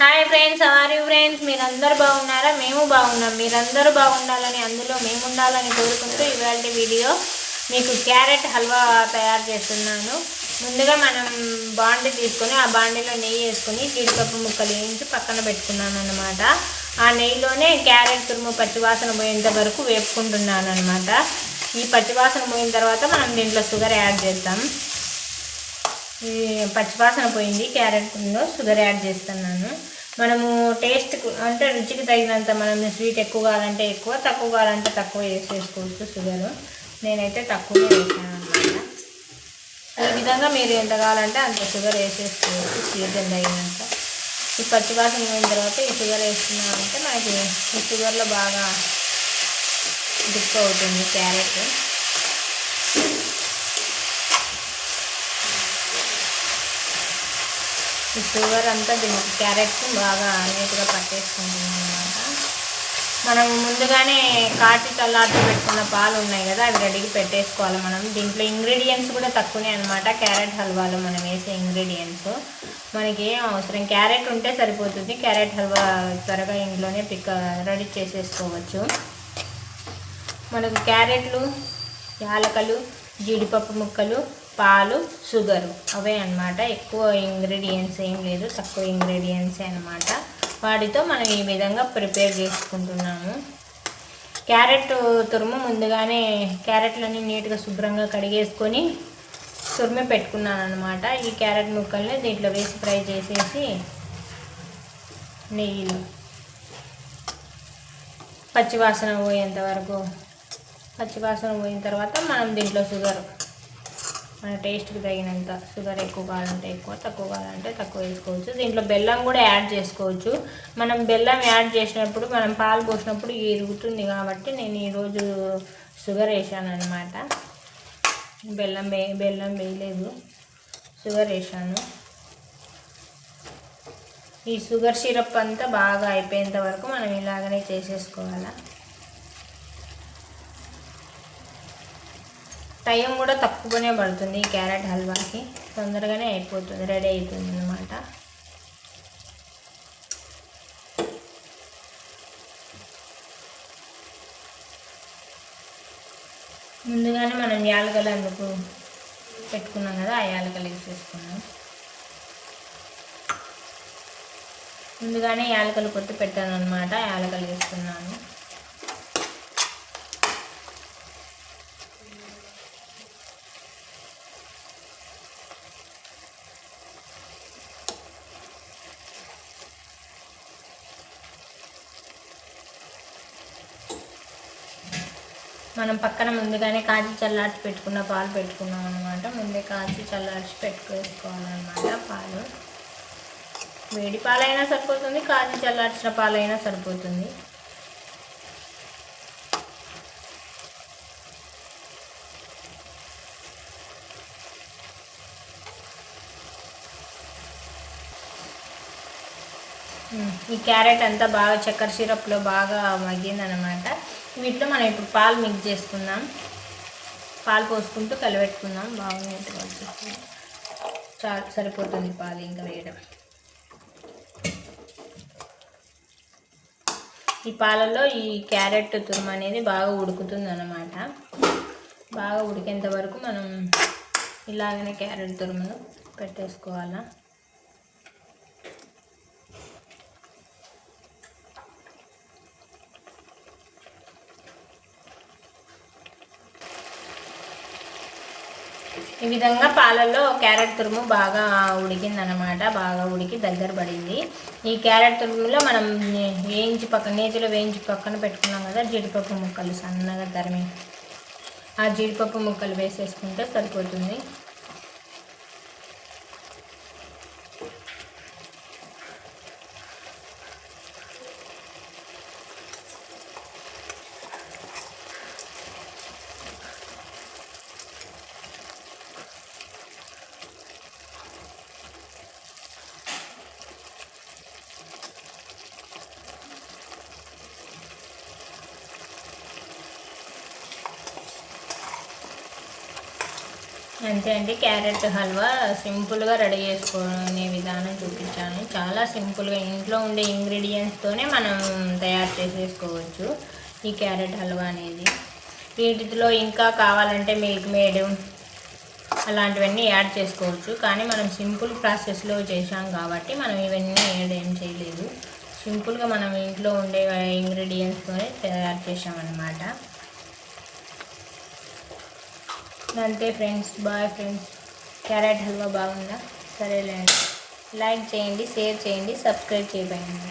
Hi friends are you friends మీరందరూ బాగున్నారా? మేము బాగున్నాం. మీరందరూ బాగుండాలని అందులో మేము ఉండాలని కోరుకుంటూ ఇవాళ వీడియో మీకు క్యారెట్ హల్వా తయారు చేస్తున్నాను. ముందుగా మనం బాండి తీసుకొని ఆ బాండీలో నెయ్యి వేసుకొని జీడిపప్పు ముక్కలు వేయించి పక్కన పెట్టుకున్నాను అనమాట ఆ నెయ్యిలోనే క్యారెట్ తురుము పచ్చివాసన పోయేంత వరకు వేపుకుంటున్నాను అనమాట ఈ పచ్చివాసన పోయిన తర్వాత మనం దీంట్లో షుగర్ యాడ్ చేద్దాం. పచ్చివాసన పోయింది క్యారెట్లో షుగర్ యాడ్ చేస్తున్నాను. మనము టేస్ట్ అంటే రుచికి తగినంత మనం స్వీట్ ఎక్కువ కావాలంటే ఎక్కువ తక్కువ కావాలంటే తక్కువ వేసేసుకోవచ్చు షుగర్. నేనైతే తక్కువే వేసాను అనమాట ఈ విధంగా మీరు ఎంత కావాలంటే అంత షుగర్ వేసేసుకోవచ్చు స్వీట్ తగినంత. ఈ పచ్చివాసన పోయిన తర్వాత ఈ షుగర్ వేసుకున్నామంటే మనకి ఈ షుగర్లో బాగా డిప్ అవుతుంది క్యారెట్. ఈ షుగర్ అంతా దీనికి క్యారెట్స్ బాగా నీట్గా పట్టేసుకుంటుంది అనమాట మనం ముందుగానే కాటి చల్లార్చి పెట్టుకున్న పాలు ఉన్నాయి కదా అవి రెడీకి పెట్టేసుకోవాలి మనం. దీంట్లో ఇంగ్రీడియంట్స్ కూడా తక్కువనే అనమాట క్యారెట్ హల్వాలో మనం వేసే ఇంగ్రీడియంట్స్ మనకి ఏం అవసరం? క్యారెట్ ఉంటే సరిపోతుంది. క్యారెట్ హల్వా త్వరగా ఇంట్లోనే పిక్ రెడీ చేసేసుకోవచ్చు. మనకు క్యారెట్లు యాలకలు జీడిపప్పు ముక్కలు పాలు షుగరు అవే అన్నమాట. ఎక్కువ ఇంగ్రీడియంట్స్ ఏం లేదు తక్కువ ఇంగ్రీడియంట్సే అనమాట వాటితో మనం ఈ విధంగా ప్రిపేర్ చేసుకుంటున్నాము. క్యారెట్ తురుము ముందుగానే క్యారెట్లన్నీ నీట్గా శుభ్రంగా కడిగేసుకొని తురిమి పెట్టుకున్నాను అనమాట ఈ క్యారెట్ ముక్కల్ని దీంట్లో వేసి ఫ్రై చేసేసి నెయ్యిలో పచ్చివాసన పోయేంత వరకు పచ్చివాసన పోయిన తర్వాత మనం దీంట్లో షుగర్ మన టేస్ట్కి తగినంత షుగర్ ఎక్కువ కావాలంటే ఎక్కువ తక్కువ కావాలంటే తక్కువ వేసుకోవచ్చు. దీంట్లో బెల్లం కూడా యాడ్ చేసుకోవచ్చు. మనం బెల్లం యాడ్ చేసినప్పుడు మనం పాలు పోసినప్పుడు ఎరుగుతుంది కాబట్టి నేను ఈరోజు షుగర్ వేసాను అనమాట బెల్లం వే బెల్లం వేయలేదు. షుగర్ వేసాను. ఈ షుగర్ సిరప్ అంతా బాగా అయిపోయేంత వరకు మనం ఇలాగనే చేసేసుకోవాలా. టైం కూడా తక్కువనే పడుతుంది క్యారెట్ హల్వాకి. తొందరగానే అయిపోతుంది రెడీ అయిపోతుంది అనమాట ముందుగానే మనం యాలకలు అందుకు పెట్టుకున్నాం కదా ఆ యాలకలు వేసేసుకున్నాం. ముందుగానే యాలకలు కొట్టి పెట్టాను అనమాట యాలకలు వేసుకున్నాను. మనం పక్కన ముందుగానే కాచి చల్లార్చి పెట్టుకున్న పాలు పెట్టుకున్నాం అనమాట ముందే కాచి చల్లార్చి పెట్టుకోవాలన్నమాట పాలు. వేడి పాలైనా సరిపోతుంది కాచి చల్లార్చిన పాలైనా సరిపోతుంది. ఈ క్యారెట్ అంతా బాగా చక్కెర సిరప్లో బాగా మగ్గిందనమాట వీటిలో మనం ఇప్పుడు పాలు మిక్స్ చేసుకుందాం. పాలు పోసుకుంటూ కలిపెట్టుకుందాం బాగా నీట్గా వచ్చేస్తుంది. చాలా సరిపోతుంది పాలు ఇంకా వేయడం. ఈ పాలలో ఈ క్యారెట్ తురుము అనేది బాగా ఉడుకుతుంది అనమాట బాగా ఉడికేంత వరకు మనం ఇలాగనే క్యారెట్ తురుమును పెట్టేసుకోవాలా. ఈ విధంగా పాలల్లో క్యారెట్ తురుము బాగా ఉడికిందనమాట బాగా ఉడికి దగ్గర పడింది. ఈ క్యారెట్ తురుములో మనం వేయించి పక్కన నేతిలో వేయించి పక్కన పెట్టుకున్నాం కదా జీడిపప్పు ముక్కలు సన్నగా తరిమి ఆ జీడిపప్పు ముక్కలు వేసేసుకుంటే సరిపోతుంది. అంతే అండి. క్యారెట్ హల్వా సింపుల్గా రెడీ చేసుకునే విధానం చూపించాను. చాలా సింపుల్గా ఇంట్లో ఉండే ఇంగ్రీడియంట్స్తోనే మనం తయారు చేసేసుకోవచ్చు ఈ క్యారెట్ హల్వా అనేది. వీటిలో ఇంకా కావాలంటే మిల్క్ మేడ్ అలాంటివన్నీ యాడ్ చేసుకోవచ్చు. కానీ మనం సింపుల్ ప్రాసెస్లో చేసాం కాబట్టి మనం ఇవన్నీ యాడ్ ఏం చేయలేదు. సింపుల్గా మనం ఇంట్లో ఉండే ఇంగ్రీడియంట్స్తోనే తయారు చేసామన్నమాట అంతే friends boy friends. Carrot halwa బాగుందా? సరేలేండి. లైక్ చేయండి షేర్ చేయండి సబ్స్క్రైబ్ చేయబడింది